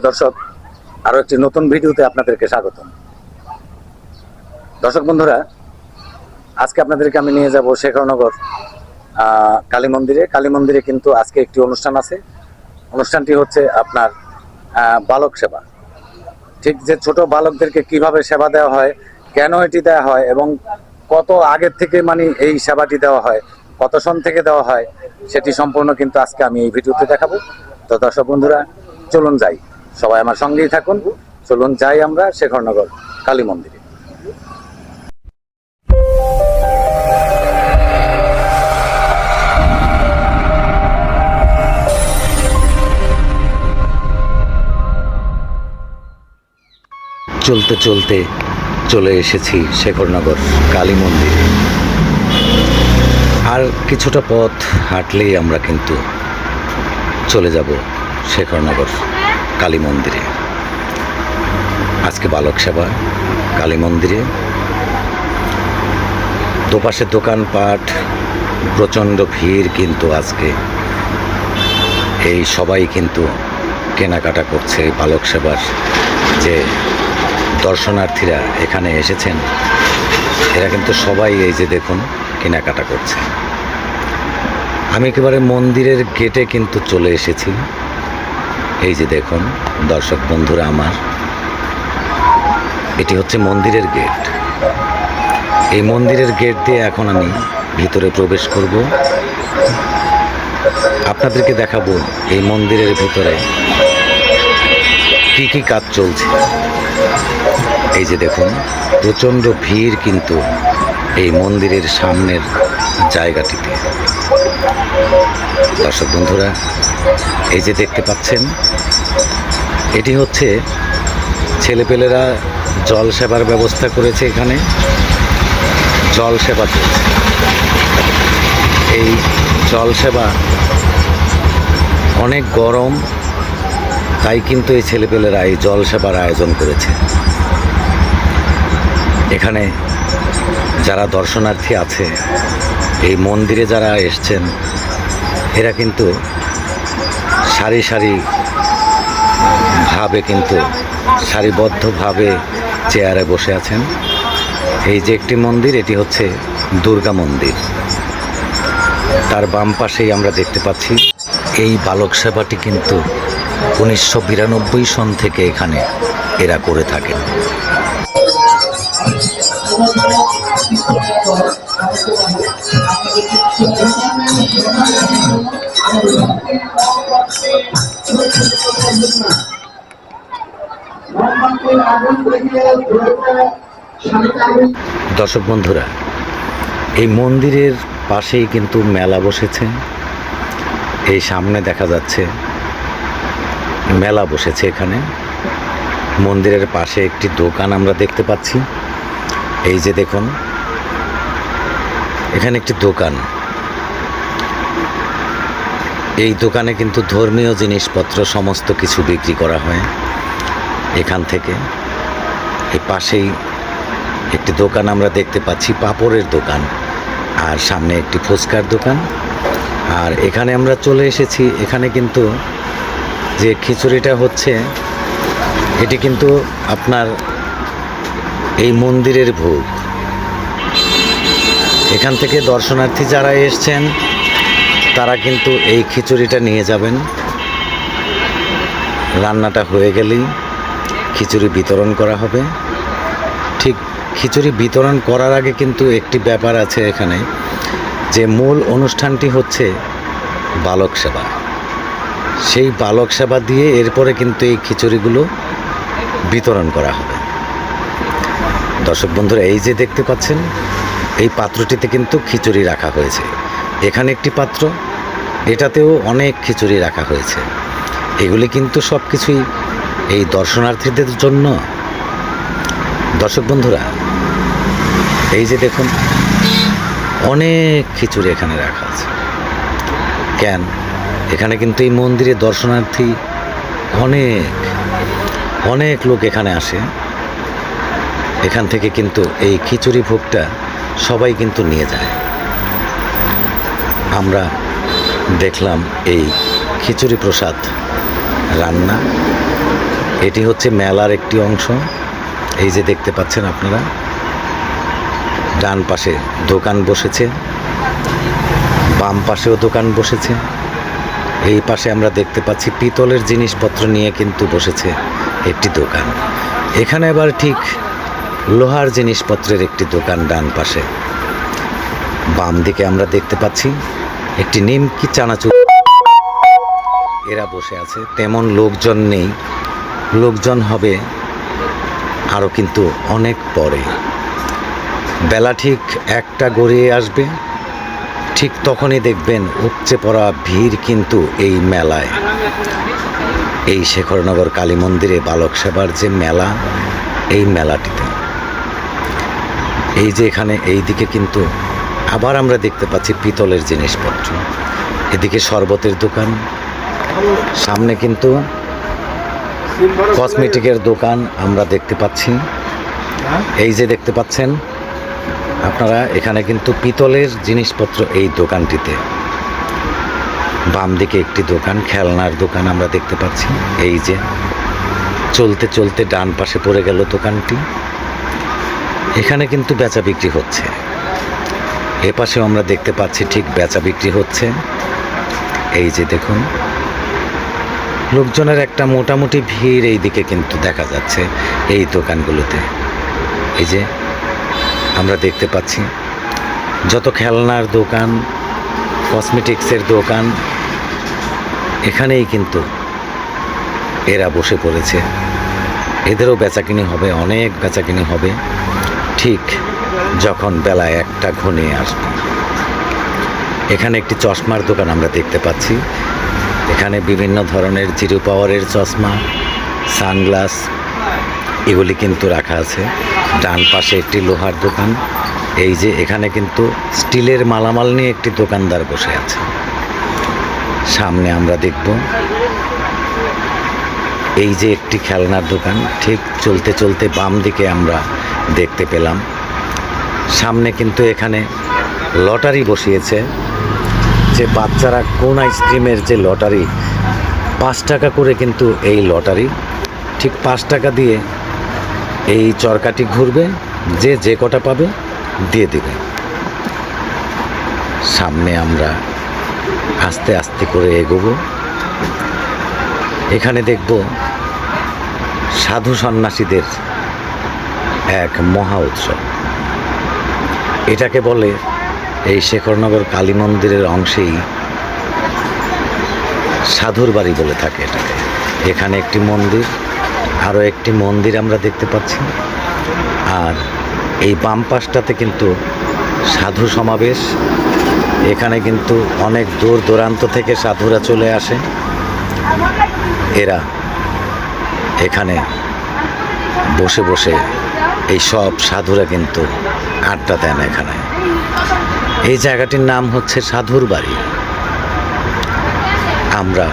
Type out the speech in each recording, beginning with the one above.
প্রিয় দর্শক, আরও একটি নতুন ভিডিওতে আপনাদেরকে স্বাগতম। দর্শক বন্ধুরা, আজকে আপনাদেরকে আমি নিয়ে যাব শেখরনগর কালী মন্দিরে। কালী মন্দিরে কিন্তু আজকে একটি অনুষ্ঠান আছে। অনুষ্ঠানটি হচ্ছে আপনার বালক সেবা। ঠিক যে ছোট বালকদেরকে কীভাবে সেবা দেওয়া হয়, কেন এটি দেওয়া হয়, এবং কত আগের থেকে মানে এই সেবাটি দেওয়া হয়, কত সন থেকে দেওয়া হয়, সেটি সম্পূর্ণ কিন্তু আজকে আমি এই ভিডিওতে দেখাবো। তো দর্শক বন্ধুরা, চলুন যাই। সবাই আমার সঙ্গেই থাকুন। চলুন যাই আমরা শেখরনগর, কালী মন্দিরে। চলতে চলতে চলে এসেছি শেখরনগর, কালী মন্দির। আর কিছুটা পথ হাঁটলেই আমরা কিন্তু চলে যাব শেখরনগর। কালী মন্দিরে। আজকে বালক সেবা, কালী মন্দিরে। দুপাশে দোকানপাট প্রচণ্ড ভিড় কিন্তু আজকে। এই সবাই কিন্তু কেনাকাটা করছে বালক সেবার। যে দর্শনার্থীরা এখানে এসেছেন, এরা কিন্তু সবাই এই যে দেখুন কেনাকাটা করছে। আমি একেবারে মন্দিরের গেটে কিন্তু চলে এসেছি। এই যে দেখুন, দর্শক বন্ধুরা আমার, এটি হচ্ছে মন্দিরের গেট। এই মন্দিরের গেট দিয়ে এখন আমি ভিতরে প্রবেশ করব। আপনাদেরকে দেখাবো এই মন্দিরের ভিতরে কি কি কাজ চলছে। এই যে দেখুন, প্রচণ্ড ভিড় কিন্তু এই মন্দিরের সামনের জায়গাটিতে। দর্শক বন্ধুরা এই যে দেখতে পাচ্ছেন, এটি হচ্ছে ছেলেপেলেরা জল সেবার ব্যবস্থা করেছে এখানে। জল সেবা এই জল সেবা অনেক গরম, তাই কিন্তু এই ছেলেপেলেরা এই জল সেবার আয়োজন করেছে। এখানে যারা দর্শনার্থী আছে, এই মন্দিরে যারা এসছেন, এরা কিন্তু সারি সারি ভাবে কিন্তু, সারিবদ্ধভাবে চেয়ারে বসে আছেন। এই যে একটি মন্দির, এটি হচ্ছে দুর্গা মন্দির। তার বাম পাশেই আমরা দেখতে পাচ্ছি, এই বালক সেবাটি কিন্তু উনিশশো বিরানব্বই সন থেকে এখানে এরা করে থাকেন। দর্শক বন্ধুরা, এই মন্দিরের পাশেই কিন্তু মেলা বসেছে। এই সামনে দেখা যাচ্ছে, মেলা বসেছে এখানে। মন্দিরের পাশে একটি দোকান আমরা দেখতে পাচ্ছি। এই যে দেখুন, এখানে একটি দোকান। এই দোকানে কিন্তু ধর্মীয় জিনিসপত্র, সমস্ত কিছু বিক্রি করা হয় এখান থেকে। এই পাশেই একটি দোকান আমরা দেখতে পাচ্ছি, পাপড়ের দোকান। আর সামনে একটি ফুচকার দোকান। আর এখানে আমরা চলে এসেছি, এখানে কিন্তু যে খিচুড়িটা হচ্ছে, এটি কিন্তু আপনার এই মন্দিরের ভোগ। এখান থেকে দর্শনার্থী যারা এসছেন, তারা কিন্তু এই খিচুড়িটা নিয়ে যাবেন। রান্নাটা হয়ে গেলেই খিচুড়ি বিতরণ করা হবে। ঠিক, খিচুড়ি বিতরণ করার আগে কিন্তু একটি ব্যাপার আছে এখানে, যে মূল অনুষ্ঠানটি হচ্ছে বালক সেবা। সেই বালক সেবা দিয়ে এরপরে কিন্তু এই খিচুড়িগুলো বিতরণ করা হবে। দর্শক বন্ধুরা, এই যে দেখতে পাচ্ছেন, এই পাত্রটিতে কিন্তু খিচুড়ি রাখা হয়েছে। এখানে একটি পাত্র, এটাতেও অনেক খিচুড়ি রাখা হয়েছে। এগুলি কিন্তু সব কিছুই এই দর্শনার্থীদের জন্য। দর্শক বন্ধুরা, এই যে দেখুন, অনেক খিচুড়ি এখানে রাখা আছে। কেন? এখানে কিন্তু এই মন্দিরে দর্শনার্থী অনেক অনেক লোক এখানে আসে। এখান থেকে কিন্তু এই খিচুড়ি ভোগটা সবাই কিন্তু নিয়ে যায়। আমরা দেখলাম এই খিচুড়ি প্রসাদ রান্না। এটি হচ্ছে মেলার একটি অংশ। এই যে দেখতে পাচ্ছেন আপনারা, ডান পাশে দোকান বসেছে, বাম পাশেও দোকান বসেছে। এই পাশে আমরা দেখতে পাচ্ছি পিতলের জিনিসপত্র নিয়ে কিন্তু বসেছে একটি দোকান। এখানে আবার ঠিক লোহার জিনিসপত্রের একটি দোকান ডান পাশে। বাম দিকে আমরা দেখতে পাচ্ছি একটি নিমকি চানাচুর। এরা বসে আছে, তেমন লোকজন নেই। লোকজন হবে আরও কিন্তু অনেক পরে। বেলা ঠিক একটা গড়িয়ে আসবে। ঠিক তখনই দেখবেন উপচে পড়া ভিড় কিন্তু এই মেলায়। এই শেখরনগর কালী মন্দিরে বালক সেবার যে মেলা, এই মেলাটিতে। এই যে এখানে এই দিকে কিন্তু আবার আমরা দেখতে পাচ্ছি পিতলের জিনিসপত্র। এদিকে শরবতের দোকান, সামনে কিন্তু কসমেটিকের দোকান আমরা দেখতে পাচ্ছি। এই যে দেখতে পাচ্ছেন আপনারা এখানে কিন্তু পিতলের জিনিসপত্র এই দোকানটিতে। বাম দিকে একটি দোকান খেলনার দোকান আমরা দেখতে পাচ্ছি। এই যে চলতে চলতে ডান পাশে পড়ে গেল দোকানটি। এখানে কিন্তু বেচা বিক্রি হচ্ছে। এ পাশেও আমরা দেখতে পাচ্ছি ঠিক বেচা বিক্রি হচ্ছে। এই যে দেখুন লোকজনের একটা মোটামুটি ভিড় এই দিকে কিন্তু দেখা যাচ্ছে এই দোকানগুলোতে। এই যে, আমরা দেখতে পাচ্ছি, যত খেলনার দোকান, কসমেটিক্সের দোকান, এখানেই কিন্তু এরা বসে পড়েছে। এদেরও বেচাকিনি হবে, অনেক বেচাকিনি হবে, ঠিক যখন বেলা একটা ঘনিয়ে আসবে। এখানে একটি চশমার দোকান আমরা দেখতে পাচ্ছি। এখানে বিভিন্ন ধরনের জিরো পাওয়ারের চশমা, সানগ্লাস, এগুলি কিন্তু রাখা আছে। ডান পাশে একটি লোহার দোকান। এই যে এখানে কিন্তু স্টিলের মালামাল নিয়ে একটি দোকানদার বসে আছে। সামনে আমরা দেখব। এই যে একটি খেলনার দোকান, ঠিক চলতে চলতে বাম দিকে আমরা দেখতে পেলাম। সামনে কিন্তু এখানে লটারি বসিয়েছে। যে বাচ্চারা কোন আইসক্রিমের যে লটারি, পাঁচ টাকা করে কিন্তু এই লটারি। ঠিক পাঁচ টাকা দিয়ে এই চরকাটি ঘুরবে, যে যে কটা পাবে দিয়ে দেবে। সামনে আমরা আস্তে আস্তে করে এগোবো। এখানে দেখব সাধু সন্ন্যাসীদের এক মহা উৎসব। এটাকে বলে এই শেখরনগর কালী মন্দিরের অংশেই সাধুর বাড়ি বলে থাকে এটাকে। এখানে একটি মন্দির, আরও একটি মন্দির আমরা দেখতে পাচ্ছি। আর এই বাম পাশটাতে কিন্তু সাধু সমাবেশ। এখানে কিন্তু অনেক দূর দূরান্ত থেকে সাধুরা চলে আসে। এরা এখানে বসে বসে এই সব সাধুরা কিন্তু আড্ডা দেন এখানে। এই জায়গাটির নাম হচ্ছে সাধুর বাড়ি। আমরা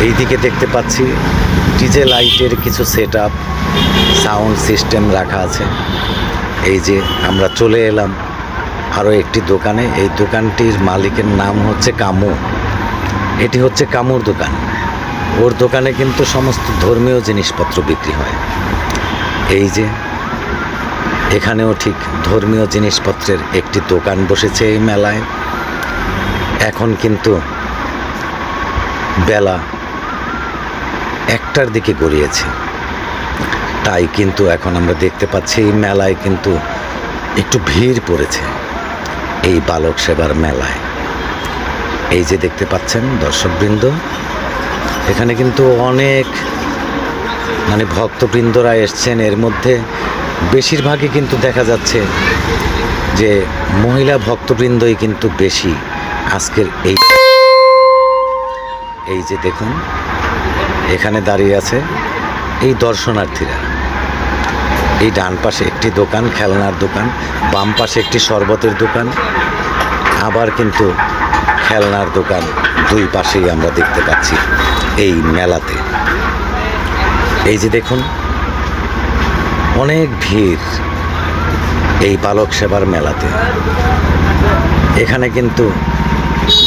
এইদিকে দেখতে পাচ্ছি ডিজে লাইটের কিছু সেট আপ সাউন্ড সিস্টেম রাখা আছে। এই যে আমরা চলে এলাম আরও একটি দোকানে। এই দোকানটির মালিকের নাম হচ্ছে কামু। এটি হচ্ছে কামুর দোকান। ওর দোকানে কিন্তু সমস্ত ধর্মীয় জিনিসপত্র বিক্রি হয়। এই যে এখানেও ঠিক ধর্মীয় জিনিসপত্রের একটি দোকান বসেছে এই মেলায়। এখন কিন্তু বেলা একটার দিকে গড়িয়েছে। তাই কিন্তু এখন আমরা দেখতে পাচ্ছি এই মেলায় কিন্তু একটু ভিড় পড়েছে এই বালক সেবার মেলায়। এই যে দেখতে পাচ্ছেন দর্শকবৃন্দ, এখানে কিন্তু অনেক মানে ভক্তবৃন্দরা এসছেন। এর মধ্যে বেশিরভাগই কিন্তু দেখা যাচ্ছে যে মহিলা ভক্তবৃন্দই কিন্তু বেশি আজকের এই এই যে দেখুন, এখানে দাঁড়িয়ে আছে এই দর্শনার্থীরা। এই ডান পাশে একটি দোকান, খেলনার দোকান, বাম পাশে একটি শরবতের দোকান, আবার কিন্তু খেলনার দোকান দুই পাশেই আমরা দেখতে পাচ্ছি এই মেলাতে। এই যে দেখুন অনেক ভিড় এই বালক সেবার মেলাতে। এখানে কিন্তু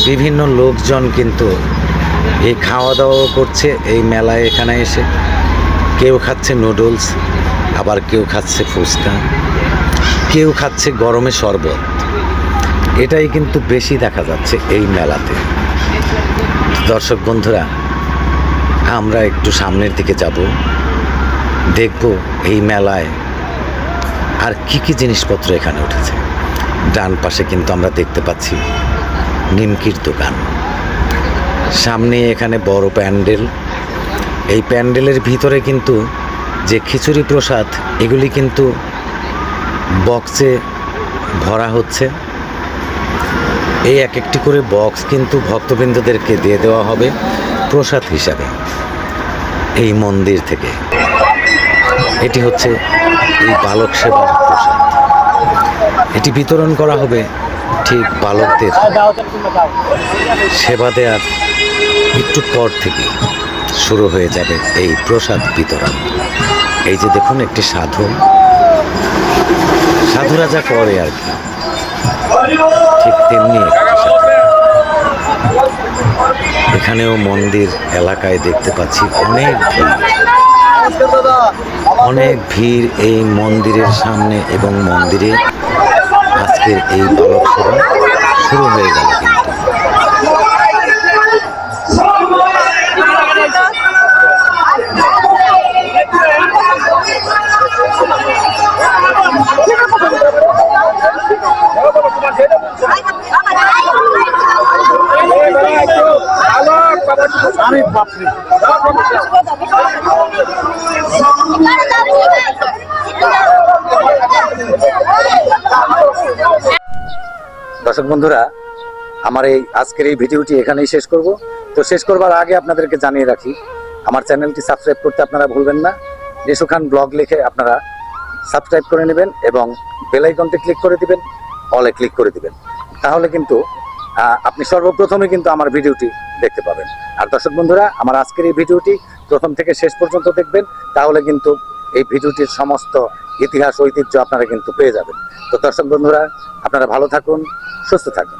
বিভিন্ন লোকজন কিন্তু এই খাওয়া দাওয়াও করছে, এই মেলায় এখানে এসে। কেউ খাচ্ছে নুডলস, আবার কেউ খাচ্ছে ফুচকা, কেউ খাচ্ছে গরমে শরবত। এটাই কিন্তু বেশি দেখা যাচ্ছে এই মেলাতে। দর্শক বন্ধুরা, আমরা একটু সামনের দিকে যাব। দেখব এই মেলায় আর কি কি জিনিসপত্র এখানে উঠেছে। ডান পাশে কিন্তু আমরা দেখতে পাচ্ছি নিমকির দোকান। সামনে এখানে বড় প্যান্ডেল। এই প্যান্ডেলের ভিতরে কিন্তু যে খিচুড়ি প্রসাদ, এগুলি কিন্তু বক্সে ভরা হচ্ছে। এই এক একটি করে বক্স কিন্তু ভক্তবৃন্দদেরকে দিয়ে দেওয়া হবে প্রসাদ হিসাবে। এই মন্দির থেকে। এটি হচ্ছে এই বালক সেবার প্রসাদ এটি বিতরণ করা হবে ঠিক বালকদের সেবা দেওয়ার একটু পর থেকে শুরু হয়ে যাবে এই প্রসাদ বিতরণ। এই যে দেখুন, একটি সাধু। সাধুরা যা করে আর কি। ঠিক তেমনি এখানেও মন্দির এলাকায় দেখতে পাচ্ছি অনেক ভিড়। অনেক ভিড় এই মন্দিরের সামনে এবং মন্দিরে আজকের এই বালক শুরু হয়ে গেল কিন্তু। আরে বাপরে। দর্শক বন্ধুরা, আমার এই আজকের এই ভিডিওটি এখানেই শেষ করব। তো শেষ করবার আগে আপনাদেরকে জানিয়ে রাখি, আমার চ্যানেলটি সাবস্ক্রাইব করতে আপনারা ভুলবেন না। রেশু খান ব্লগ লিখে আপনারা সাবস্ক্রাইব করে নেবেন এবং বেল আইকনটি ক্লিক করে দিবেন, অলে ক্লিক করে দিবেন। তাহলে কিন্তু আপনি সর্বপ্রথমে কিন্তু আমার ভিডিওটি দেখতে পাবেন। আর দর্শক বন্ধুরা, আমার আজকের এই ভিডিওটি প্রথম থেকে শেষ পর্যন্ত দেখবেন, তাহলে কিন্তু এই ভিডিওটির সমস্ত ইতিহাস ঐতিহ্য আপনারা কিন্তু পেয়ে যাবেন। তো দর্শক বন্ধুরা আপনারা ভালো থাকুন সুস্থ থাকুন।